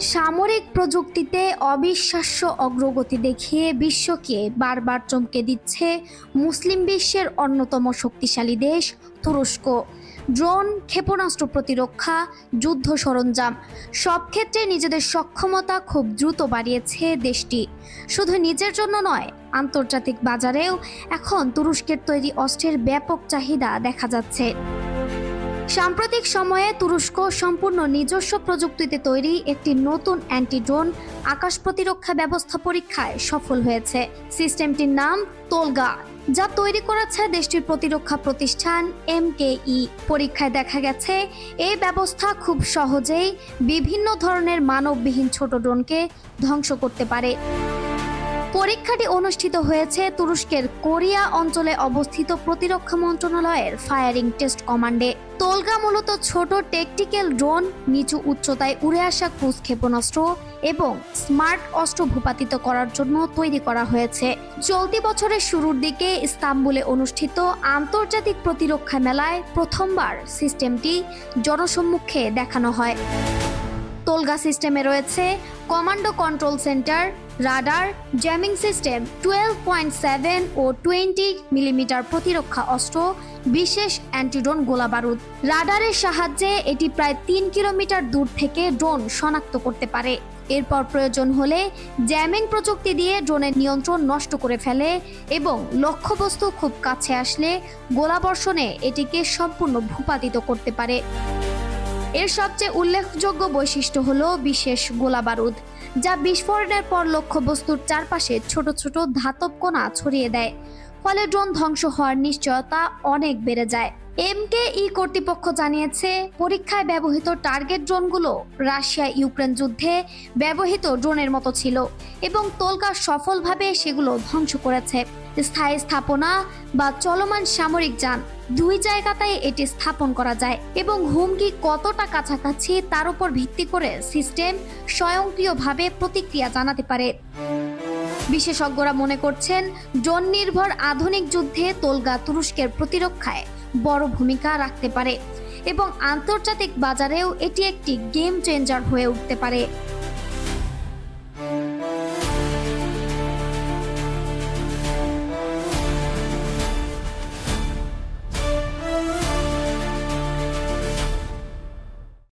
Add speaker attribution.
Speaker 1: সামরিক প্রযুক্তিতে অবিশ্বাস্য অগ্রগতি দেখিয়ে বিশ্বকে বারবার চমকে দিচ্ছে মুসলিম বিশ্বের অন্যতম শক্তিশালী দেশ, তুরস্ক। ড্রোন ক্ষেপণাস্ত্র প্রতিরক্ষা, যুদ্ধ সরঞ্জাম, সব ক্ষেত্রে নিজেদের সক্ষমতা খুব দ্রুত বাড়িয়েছে দেশটি। শুধু নিজের জন্য নয়, আন্তর্জাতিক বাজারেও এখন তুরস্কের তৈরি অস্ত্রের ব্যাপক চাহিদা দেখা যাচ্ছে। সাম্প্রতিক সময়ে তুরস্ক সম্পূর্ণ নিজস্ব প্রযুক্তিতে তৈরি একটি নতুন অ্যান্টি ড্রোন আকাশ প্রতিরক্ষা ব্যবস্থা পরীক্ষায় সফল হয়েছে। সিস্টেমটির নাম তোলগা, যা তৈরি করেছে দেশটির প্রতিরক্ষা প্রতিষ্ঠান এমকেই পরীক্ষায় দেখা গেছে, এই ব্যবস্থা খুব সহজেই বিভিন্ন ধরনের মানববিহীন ছোট ড্রোনকে ধ্বংস করতে পারে। পরীক্ষাটি অনুষ্ঠিত হয়েছে তুরস্কের কোরিয়া অঞ্চলে অবস্থিত প্রতিরক্ষা মন্ত্রণালয়ের ফায়ারিং টেস্ট কমান্ডে। তোলগা মূলত ছোট টেকটিক্যাল ড্রোন, নিচু উচ্চতায় উড়ে আসা ক্রুজ ক্ষেপণাস্ত্র এবং স্মার্ট অস্ত্র ভূপাতিত করার জন্য তৈরি করা হয়েছে। চলতি বছরের শুরুর দিকে ইস্তাম্বুলে অনুষ্ঠিত আন্তর্জাতিক প্রতিরক্ষা মেলায় প্রথমবার সিস্টেমটি জনসম্মুখে দেখানো হয়। তোলগা সিস্টেমে রয়েছে commando control centre radar jamming system twelve point seven ও টোয়েন্টি মিলিমিটার প্রতিরক্ষা অস্ত্র, বিশেষ অ্যান্টিড্রোন গোলা বারুদ রাডারের সাহায্যে এটি প্রায় তিন কিলোমিটার দূর থেকে ড্রোন শনাক্ত করতে পারে। এরপর প্রয়োজন হলে জ্যামিং প্রযুক্তি দিয়ে ড্রোনের নিয়ন্ত্রণ নষ্ট করে ফেলে এবং লক্ষ্যবস্তু খুব কাছে আসলে গোলাবর্ষণে এটিকে সম্পূর্ণ ভূপাতিত করতে পারে। এর সবচেয়ে উল্লেখযোগ্য বৈশিষ্ট্য হল বিশেষ গোলা বারুদ যা বিস্ফোরণের পর লক্ষ্যবস্তুর চারপাশে ছোট ছোট ধাতব কণা ছড়িয়ে দেয়। ফলে ড্রোন ধ্বংস হওয়ার নিশ্চয়তা অনেক বেড়ে যায়। এমকেই কর্তৃপক্ষ জানিয়েছে, পরীক্ষায় ব্যবহৃত টার্গেট ড্রোনগুলো রাশিয়া ইউক্রেন যুদ্ধে ব্যবহৃত ড্রোনের মতো ছিল। এবং তোলকা সফলভাবে সেগুলো ধ্বংস করেছে। স্থায়ী স্থাপনা বা চলমান সামরিক যান দুই জায়গাতেই এটি স্থাপন করা যায় এবং হুমকি কতটা কাছাকাছি তার উপর ভিত্তি করে সিস্টেম স্বয়ংক্রিয়ভাবে প্রতিক্রিয়া জানাতে পারে। বিশেষজ্ঞরা মনে করছেন ড্রোন নির্ভর আধুনিক যুদ্ধে তোলগা তুরস্কের প্রতিরক্ষায় বড় ভূমিকা রাখতে পারে এবং আন্তর্জাতিক বাজারেও এটি একটি গেম চেঞ্জার হয়ে উঠতে পারে।